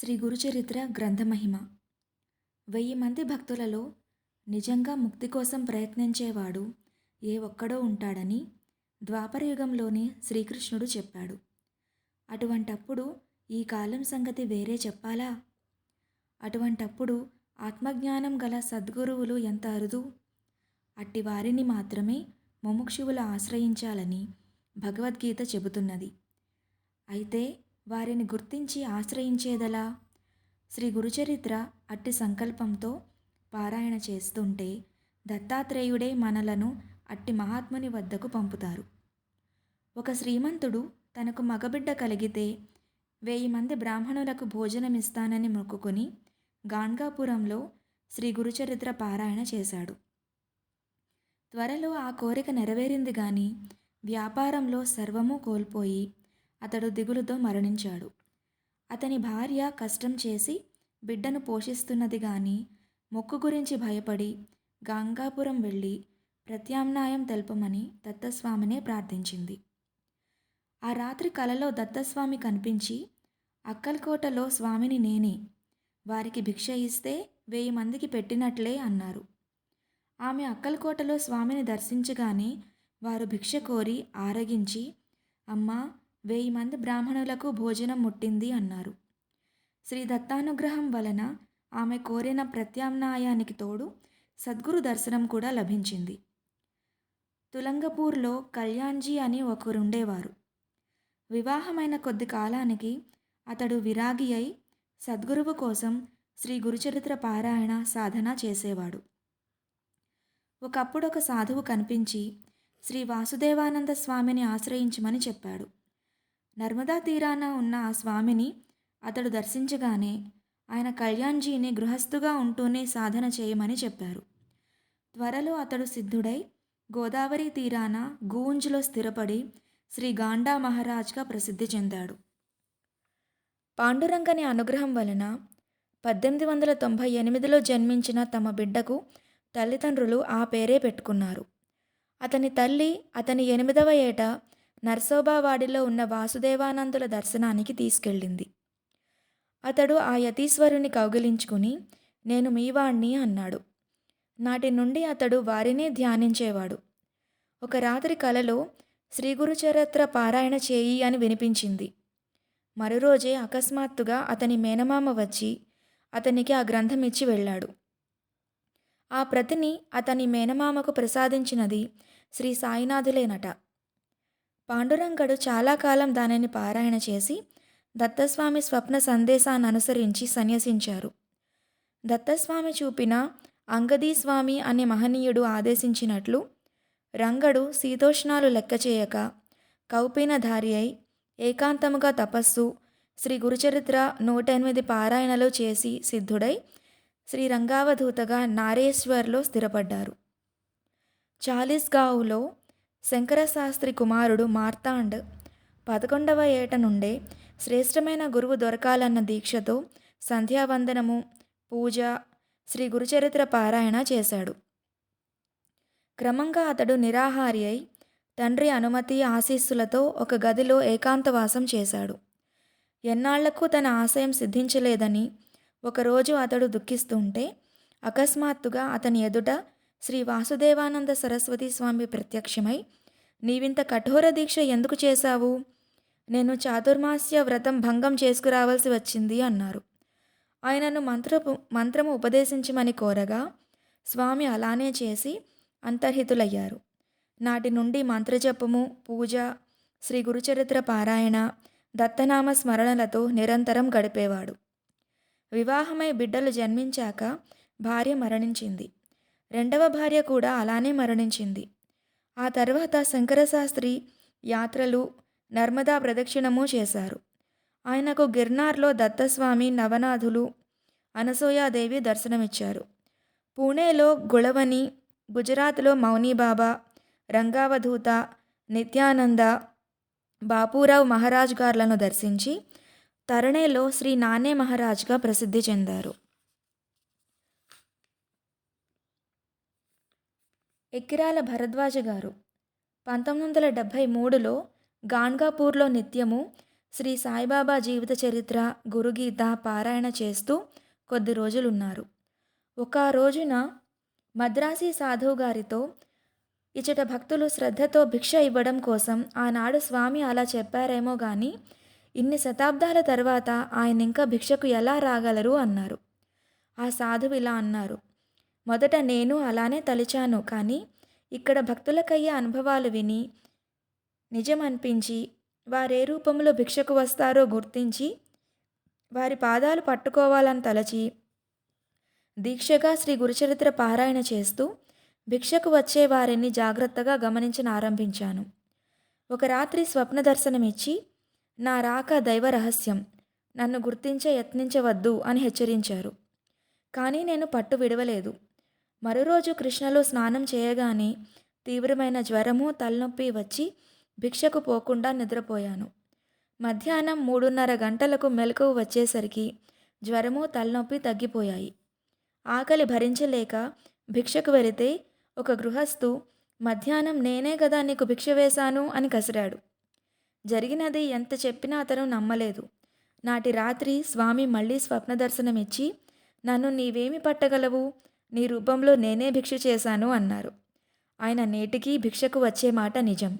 శ్రీ గురుచరిత్ర గ్రంథమహిమ. వెయ్యి మంది భక్తులలో నిజంగా ముక్తి కోసం ప్రయత్నించేవాడు ఏ ఒక్కడో ఉంటాడని ద్వాపరయుగంలోనే శ్రీకృష్ణుడు చెప్పాడు. అటువంటప్పుడు ఈ కాలం సంగతి వేరే చెప్పాలా? అటువంటప్పుడు ఆత్మజ్ఞానం గల సద్గురువులు ఎంత అరుదు? అట్టి వారిని మాత్రమే ముముక్షువులు ఆశ్రయించాలని భగవద్గీత చెబుతున్నది. అయితే వారిని గుర్తించి ఆశ్రయించేదలా? శ్రీ గురుచరిత్ర అట్టి సంకల్పంతో పారాయణ చేస్తుంటే దత్తాత్రేయుడే మనలను అట్టి మహాత్ముని వద్దకు పంపుతారు. ఒక శ్రీమంతుడు తనకు మగబిడ్డ కలిగితే వెయ్యి మంది బ్రాహ్మణులకు భోజనమిస్తానని మొక్కుకొని గాన్గాపురంలో శ్రీ గురుచరిత్ర పారాయణ చేశాడు. త్వరలో ఆ కోరిక నెరవేరింది కానీ వ్యాపారంలో సర్వము కోల్పోయి అతడు దిగులుతో మరణించాడు. అతని భార్య కష్టం చేసి బిడ్డను పోషిస్తున్నది గాని మొక్కు గురించి భయపడి గంగాపురం వెళ్ళి ప్రత్యామ్నాయం తెలపమని దత్తస్వామినే ప్రార్థించింది. ఆ రాత్రి కలలో దత్తస్వామి కనిపించి అక్కల్కోటలో స్వామిని నేనే వారికి భిక్ష ఇస్తే వెయ్యి మందికి పెట్టినట్లే అన్నారు. ఆమె అక్కల్కోటలో స్వామిని దర్శించగానే వారు భిక్ష కోరి ఆరగించి అమ్మా వెయ్యి మంది బ్రాహ్మణులకు భోజనం ముట్టింది అన్నారు. శ్రీ దత్తానుగ్రహం వలన ఆమె కోరిన ప్రత్యామ్నాయానికి తోడు సద్గురు దర్శనం కూడా లభించింది. తులంగపూర్లో కళ్యాణ్జీ అని ఒకరుండేవారు. వివాహమైన కొద్ది కాలానికి అతడు విరాగి అయి సద్గురువు కోసం శ్రీ గురుచరిత్ర పారాయణ సాధన చేసేవాడు. ఒకప్పుడు ఒక సాధువు కనిపించి శ్రీ వాసుదేవానంద స్వామిని ఆశ్రయించమని చెప్పాడు. నర్మదా తీరాన ఉన్న ఆ స్వామిని అతడు దర్శించగానే ఆయన కళ్యాణ్జీని గృహస్థుగా ఉంటూనే సాధన చేయమని చెప్పారు. త్వరలో అతడు సిద్ధుడై గోదావరి తీరాన గూంజ్లో స్థిరపడి శ్రీ గాండా మహారాజ్గా ప్రసిద్ధి చెందాడు. పాండురంగని అనుగ్రహం వలన పద్దెనిమిది వందల తొంభై ఎనిమిదిలో జన్మించిన తమ బిడ్డకు తల్లిదండ్రులు ఆ పేరే పెట్టుకున్నారు. అతని తల్లి అతని ఎనిమిదవ ఏట నర్సోబావాడిలో ఉన్న వాసుదేవానందుల దర్శనానికి తీసుకెళ్ళింది. అతడు ఆ యతీశ్వరుని కౌగిలించుకుని నేను మీవాణ్ణి అన్నాడు. నాటి నుండి అతడు వారినే ధ్యానించేవాడు. ఒక రాత్రి కలలో శ్రీ గురుచరిత్ర పారాయణ చేయి అని వినిపించింది. మరురోజే అకస్మాత్తుగా అతని మేనమామ వచ్చి అతనికి ఆ గ్రంథం ఇచ్చి వెళ్ళాడు. ఆ ప్రతిని అతని మేనమామకు ప్రసాదించినది శ్రీ సాయినాథులేనట. పాండురంగడు చాలా కాలం దానిని పారాయణ చేసి దత్తస్వామి స్వప్న సందేశాన్ని అనుసరించి సన్యసించారు. దత్తస్వామి చూపిన అంగదీస్వామి అనే మహనీయుడు ఆదేశించినట్లు రంగడు శీతోష్ణాలు లెక్క చేయక కౌపీనధారి అయి ఏకాంతముగా తపస్సు శ్రీ గురుచరిత్ర నూట ఎనిమిది పారాయణలు చేసి సిద్ధుడై శ్రీ రంగావధూతగా నారేశ్వర్లో స్థిరపడ్డారు. చాలీస్గావ్లో శంకరశాస్త్రి కుమారుడు మార్తాండ్ పదకొండవ ఏట నుండే శ్రేష్టమైన గురువు దొరకాలన్న దీక్షతో సంధ్యావందనము పూజ శ్రీ గురుచరిత్ర పారాయణ చేశాడు. క్రమంగా అతడు నిరాహారి అయి తండ్రి అనుమతి ఆశీస్సులతో ఒక గదిలో ఏకాంతవాసం చేశాడు. ఎన్నాళ్ళకు తన ఆశయం సిద్ధించలేదని ఒకరోజు అతడు దుఃఖిస్తుంటే అకస్మాత్తుగా అతని ఎదుట శ్రీ వాసుదేవానంద సరస్వతి స్వామి ప్రత్యక్షమై నీవింత కఠోర దీక్ష ఎందుకు చేశావు? నేను చాతుర్మాస్య వ్రతం భంగం చేసుకురావాల్సి వచ్చింది అన్నారు. ఆయనను మంత్రపు మంత్రము ఉపదేశించమని కోరగా స్వామి అలానే చేసి అంతర్హితులయ్యారు. నాటి నుండి మంత్రజపము పూజ శ్రీ గురుచరిత్ర పారాయణ దత్తనామ స్మరణలతో నిరంతరం గడిపేవాడు. వివాహమై బిడ్డలు జన్మించాక భార్య మరణించింది. రెండవ భార్య కూడా అలానే మరణించింది. ఆ తర్వాత శంకరశాస్త్రి యాత్రలు నర్మదా ప్రదక్షిణము చేశారు. ఆయనకు గిర్నార్లో దత్తస్వామి నవనాథులు అనసూయాదేవి దర్శనమిచ్చారు. పూణేలో గుళవని గుజరాత్లో మౌనీబాబా రంగావధూత నిత్యానంద బాపూరావు మహారాజ్ గార్లను దర్శించి తరణేలో శ్రీ నానే మహారాజ్గా ప్రసిద్ధి చెందారు. ఎక్కిరాల భరద్వాజ గారు. పంతొమ్మిది వందల డెబ్భై మూడులో గాన్గాపూర్లో నిత్యము శ్రీ సాయిబాబా జీవిత చరిత్ర గురుగీత పారాయణ చేస్తూ కొద్ది రోజులున్నారు. ఒక రోజున మద్రాసీ సాధువు గారితో ఇచట భక్తులు శ్రద్ధతో భిక్ష ఇవ్వడం కోసం ఆనాడు స్వామి అలా చెప్పారేమో కానీ ఇన్ని శతాబ్దాల తర్వాత ఆయన ఇంకా భిక్షకు ఎలా రాగలరు అన్నారు. ఆ సాధువు ఇలా అన్నారు. మొదట నేను అలానే తలిచాను కానీ ఇక్కడ భక్తులకయ్యే అనుభవాలు విని నిజం అనిపించి వారే రూపంలో భిక్షకు వస్తారో గుర్తించి వారి పాదాలు పట్టుకోవాలని తలచి దీక్షగా శ్రీ గురుచరిత్ర పారాయణ చేస్తూ భిక్షకు వచ్చే వారిని జాగ్రత్తగా గమనించిన ఆరంభించాను ఒక రాత్రి స్వప్న దర్శనమిచ్చి నా రాక దైవ రహస్యం నన్ను గుర్తించే యత్నించవద్దు అని హెచ్చరించారు. కానీ నేను పట్టు విడవలేదు. మరోరోజు కృష్ణలో స్నానం చేయగానే తీవ్రమైన జ్వరము తలనొప్పి వచ్చి భిక్షకు పోకుండా నిద్రపోయాను. మధ్యాహ్నం మూడున్నర గంటలకు మెలకువ వచ్చేసరికి జ్వరము తలనొప్పి తగ్గిపోయాయి. ఆకలి భరించలేక భిక్షకు వెళితే ఒక గృహస్థు మధ్యాహ్నం నేనే కదా నీకు భిక్ష వేశాను అని కసిరాడు. జరిగినది ఎంత చెప్పినా అతను నమ్మలేదు. నాటి రాత్రి స్వామి మళ్ళీ స్వప్న దర్శనమిచ్చి నన్ను నీవేమి పట్టగలవు? నీ రూపంలో నేనే భిక్ష చేశాను అన్నారు. ఆయన నేటికీ భిక్షకు వచ్చే మాట నిజం.